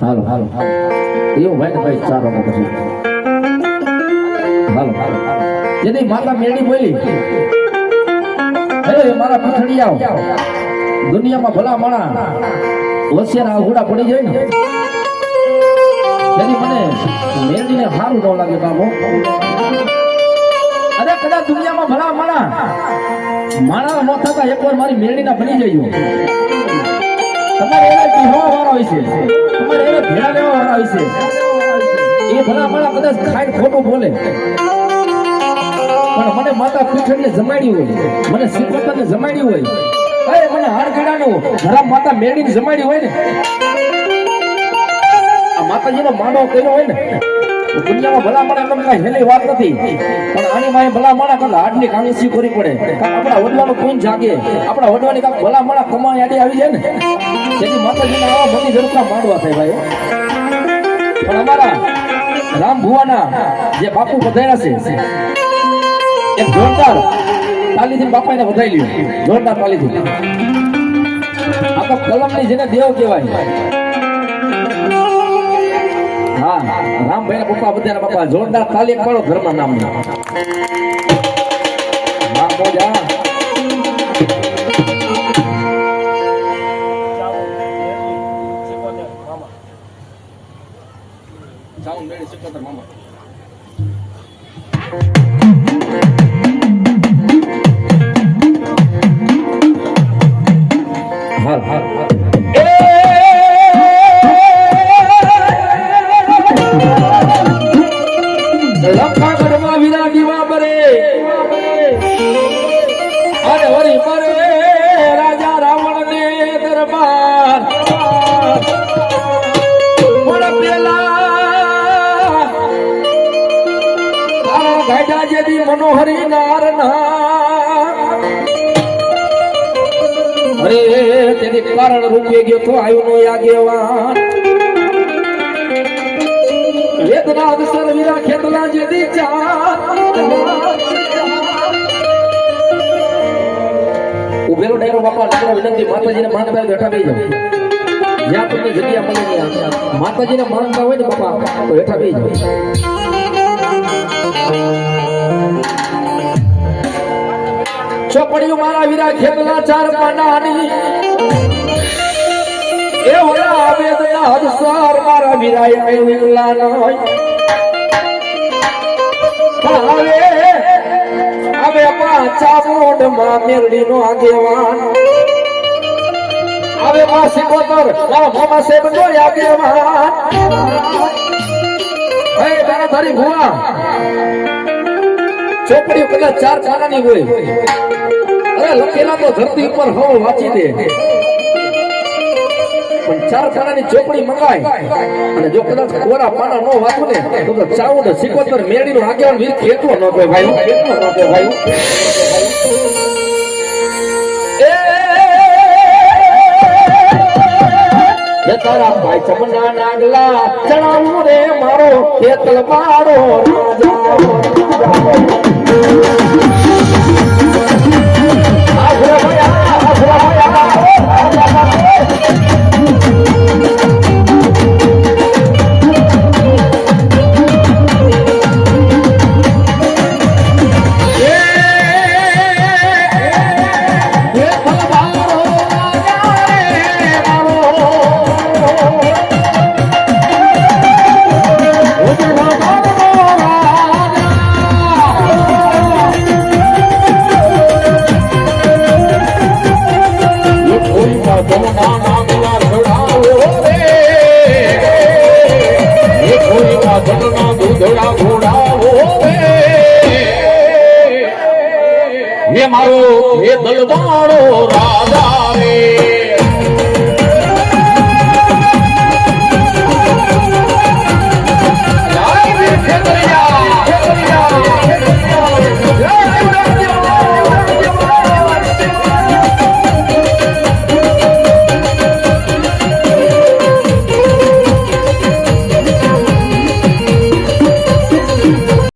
હાલો હાલો એવું હોય ને ભાઈ ચાલો પછી. હાલો હાલો જેની માતા મેળી બોલી. હે, મારા પથડિયાઓ દુનિયામાં ભલા માણા હોશિયાર આઘુડા પડી જાય ને. જેની મને મેળીને સારું ન લાગે બાબો અરે, કદાચ દુનિયામાં ભલા માણા માણા ન થતા એકવાર મારી મેળીના બની એને એ ભલા માણા કદાચ ખાઈને ખોટું બોલે. પણ મને માતા પીઠને જમાડી હોય. મને શ્રીકૃષ્ણને જમાડી હોય. અરે, મને હાડગડાનો ઘરા માતા મેળીને જમાડી હોય ને. આ માતાજીનો માંડો કર્યો હોય ને દુનિયામાં ભલા માણા હેલી વાત નથી. પણ આની માએ ભલા માણા કરતા હાડની કાંગસી કરવી પડે. આપણા વડવાનું કોઈ જાગે, આપણા વડવાની ભલા માણા કમાણી આડી આવી જાય ને જેથી માતાજીના આવા બધી ઝડપના માંડવા થાય પણ અમારા રામ ભુવાના જે બાપુ બધાયા છે, એક જોરદાર તાલીથી બાપાને વધાઈ લ્યો. જોરદાર તાલીથી. આ કલમની જેને દેવ કહેવાય. રામભાઈ ના પપ્પા બધા પપ્પા જોરદાર તાલી એક પાડો ધર્મ નામના હા મોજા સાઉન્ડ મેળી સિકોતર મામા હાલ હાલ હાલ લખાગઢમાં વિના દીવા બરે અરે હરી મરે રાજા રાવણ દરબાર. પણ પેલા ગાડા જેદી મનોહરી નારના. અરે તેથી કારણ રૂપે ગયો તો આવ્યો નો વેદનાદ સરવીરા ખેતલા જેદી ચાર. ઉભેલો ડાયરો બાપા નકરો વિનંતી, માતાજીને માનતા હોય હેઠા બેસી જાઓ. જ્યાં તમને જગ્યા મળે ત્યાં માતાજીને માનતા હોય ને બાપા, તો હેઠા બેસી જાઓ. ચોપડીઓ મારા વીરા ખેતલા ચાર પાનાની. એ ઓલા વેદના હદસાર મારા વીરા એ વિરલા નોય હવે પાછા મોઢમાં નો આગેવાન. હવે માં સિકોતર મામા સાહેબ નો આગેવાન. હે, તારા તારી ભુવા. ચોપડી કદાચ ચાર પાનાની હોય. અરે, લખેલા તો ધરતી ઉપર હો વાંચી દે. પણ ચાર પાનાની ચોપડી મંગાય. અને જો કદાચ કોરા પાના નો વાંચું ને તો તો ચાઉડ સિકોતર મેળીનો આગેવાન વીર ખેતો ન કોઈ ભાઈ ખેતો ન કોઈ ભાઈ એ તારા ભાઈ ચમના નાગલા ચણાવું રે મારો ખેતલ મારો રાજા મારો એ દલવાળો રાજા રે.